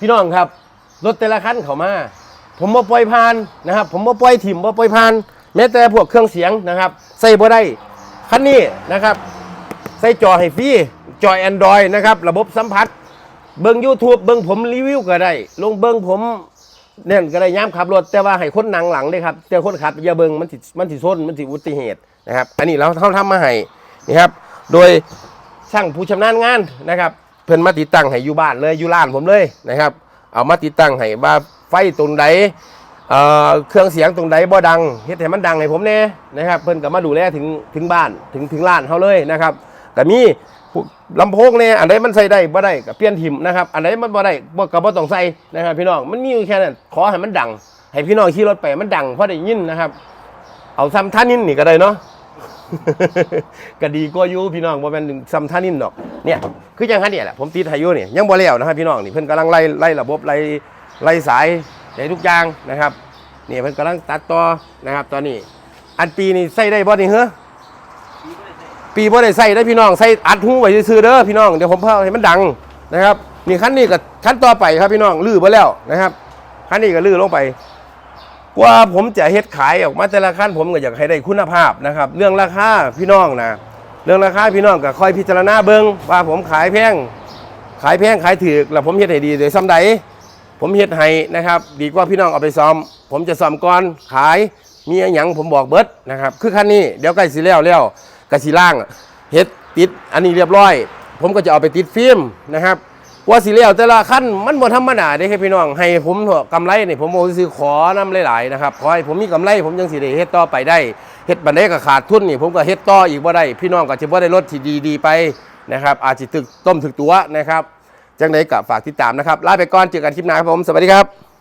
พี่น้องครับรถแต่ละคันเขามา ผมบ่ปล่อยผ่านนะครับ ผมบ่ปล่อยถิ่มบ่ปล่อยผ่าน แม้แต่พวกเครื่องเสียงนะครับ ใส่บ่ได้คันนี้นะครับ ใส่จอให้ฟรีจอ Android นะครับ ระบบสัมผัส เบิ่ง YouTube เบิ่งผมรีวิวก็ได้ ลงเบิ่งผมเนี่ยก็ได้ย้ำขับรถ แต่ว่าให้คนนั่งหลังเด้ครับแต่คนขับอย่าเบิ่งมันสิมันสิชนมันสิอุบัติเหตุนะครับ อันนี้เราเขาทำมาให้นี่ครับ โดยช่างผู้ชำนาญงานนะครับ เพิ่นมาติดตั้งให้อยู่บ้านเลยอยู่ร้านผมเลยนะครับ เอามาติดตั้งให้ว่าไฟตรงใดเอ่อเครื่องเสียงตรงใดบ่ดังเฮ็ดให้มันดังให้ผมแน่นะครับ เพิ่นก็มาดูแลถึงถึงบ้านถึงถึงร้านเฮาเลยนะครับก็มีลำโพงเนี่ยอันใดมันใส่ได้บ่ได้ก็เปลี่ยนทิมนะครับอันใดมันบ่ได้บ่ก็บ่ต้องใส่นะครับ พี่น้องมันมีอยู่แค่นั้นขอให้มันดัง ให้พี่น้องขี่รถไปมันดังพอได้ยินนะครับ เอาซ้ำท่านินนี่ก็ได้เนาะ ก็ดีกว่าอยู่พี่น้องบ่แม่นซ้ำท่านินดอกเนี่ยคือจังฮันเนี่ยแหละผมติดให้อยู่นี่ยยังบ่แล้วนะครับพี่น้องนี่เพิ่นกำลังไล่ไล่ระบบไล่ไล่สายไล่ทุกอย่างนะครับนี่เพิ่นกำลังตัดต่อนะครับ ตอนนี้ อันปีนี่ใส่ได้บ่นี่เฮ้อปีบ่ได้ใส่ได้พี่น้องใส่อัดหูไว้ซื่อเด้อพี่น้องเดี๋ยวผมเพิ่มให้มันดังนะครับนี่คันนี้ก็คันต่อไปครับพี่น้องลื้อไปแล้วนะครับคันนี้ก็ลื้อลงไป กว่าผมจะเฮ็ดขายออกมาแต่ละขั้นผมก็อยากให้ได้คุณภาพนะครับ เรื่องราคาพี่น้องนะเรื่องราคาพี่น้องก็คอยพิจารณาเบิ่งว่าผมขายแพงขายแพงขายถือแล้วผมเฮ็ดให้ดีโดยซ้ำใดผมเฮ็ดให้นะครับ ดีกว่าพี่น้องเอาไปซ้อม ผมจะซ้อมก่อนขายมีอหยังผมบอกเบิดนะครับ คือคันนี้เดี๋ยวใกล้สิแล้วแล้วก็สิล่างเฮ็ดติดอันนี้เรียบร้อย ผมก็จะเอาไปติดฟิล์มนะครับ ว่าสิแล้วแต่ละขั้นมันบ่ธรรมดาเด้ครับพี่น้องให้ผมเถอะกำไรนี่ผมบ่ซื้อขอนำหลายๆนะครับขอให้ผมมีกำไรผมยังสิได้เฮ็ดต่อไปได้เฮ็ดบันไดก็ขาดทุนนี่ผมก็เฮ็ดต่ออีกบ่ได้พี่น้องก็สิบ่ได้รถที่ดีๆไปนะครับอาจสิตึกต้มถึกตัวนะครับจังไดก็ฝากติดตามนะครับลาไปก่อนเจอกันคลิปหน้าครับผมสวัสดีครับ